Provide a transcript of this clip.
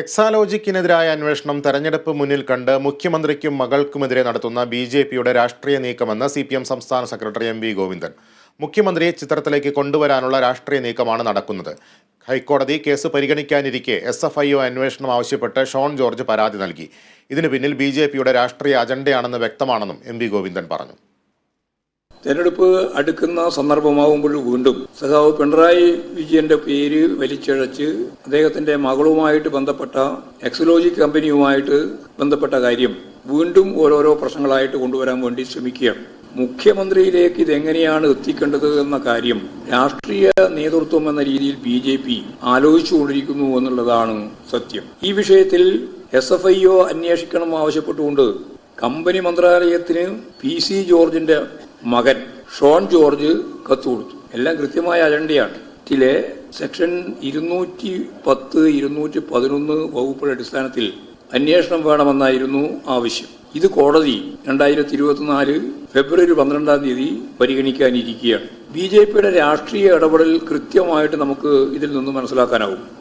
എക്സാലോജിക്കിനെതിരായ അന്വേഷണം തെരഞ്ഞെടുപ്പ് മുന്നിൽ കണ്ട് മുഖ്യമന്ത്രിക്കും മകൾക്കുമെതിരെ നടത്തുന്ന ബി ജെ പിയുടെ രാഷ്ട്രീയ നീക്കമെന്ന് സി പി എം സംസ്ഥാന സെക്രട്ടറി എം വി ഗോവിന്ദൻ. മുഖ്യമന്ത്രിയെ ചിത്രത്തിലേക്ക് കൊണ്ടുവരാനുള്ള രാഷ്ട്രീയ നീക്കമാണ് നടക്കുന്നത്. ഹൈക്കോടതി കേസ് പരിഗണിക്കാനിരിക്കെ എസ് എഫ് ഐ ഒ അന്വേഷണം ആവശ്യപ്പെട്ട് ഷോൺ ജോർജ് പരാതി നൽകി. ഇതിനു പിന്നിൽ ബി ജെ പിയുടെ രാഷ്ട്രീയ അജണ്ടയാണെന്ന് വ്യക്തമാണെന്നും എം വി ഗോവിന്ദൻ പറഞ്ഞു. തെരഞ്ഞെടുപ്പ് അടുക്കുന്ന സന്ദർഭമാകുമ്പോൾ വീണ്ടും സഖാവ് പിണറായി വിജയന്റെ പേര് വലിച്ചഴച്ച് അദ്ദേഹത്തിന്റെ മകളുമായിട്ട് ബന്ധപ്പെട്ട എക്സലോജിക് കമ്പനിയുമായിട്ട് ബന്ധപ്പെട്ട കാര്യം വീണ്ടും ഓരോരോ പ്രശ്നങ്ങളായിട്ട് കൊണ്ടുവരാൻ വേണ്ടി ശ്രമിക്കുകയാണ്. മുഖ്യമന്ത്രിയിലേക്ക് ഇതെങ്ങനെയാണ് എത്തിക്കേണ്ടത് എന്ന കാര്യം രാഷ്ട്രീയ നേതൃത്വം എന്ന രീതിയിൽ ബി ജെ പി ആലോചിച്ചുകൊണ്ടിരിക്കുന്നു എന്നുള്ളതാണ് സത്യം. ഈ വിഷയത്തിൽ എസ് എഫ് ഐ ഒ അന്വേഷിക്കണം ആവശ്യപ്പെട്ടുകൊണ്ട് കമ്പനി മന്ത്രാലയത്തിന് പി സി ജോർജിന്റെ മകൻ ഷോൺ ജോർജ് കത്ത് കൊടുത്തു. എല്ലാം കൃത്യമായ അജണ്ടയാണ്. ഇതിലെ സെക്ഷൻ ഇരുന്നൂറ്റി പത്ത് ഇരുന്നൂറ്റി പതിനൊന്ന് വകുപ്പുകളുടെ അടിസ്ഥാനത്തിൽ അന്വേഷണം വേണമെന്നായിരുന്നു ആവശ്യം. ഇത് കോടതി രണ്ടായിരത്തി ഇരുപത്തിനാല് ഫെബ്രുവരി പന്ത്രണ്ടാം തീയതി പരിഗണിക്കാനിരിക്കുകയാണ്. ബി ജെ പിയുടെ രാഷ്ട്രീയ ഇടപെടൽ കൃത്യമായിട്ട് നമുക്ക് ഇതിൽ നിന്ന് മനസ്സിലാക്കാനാവും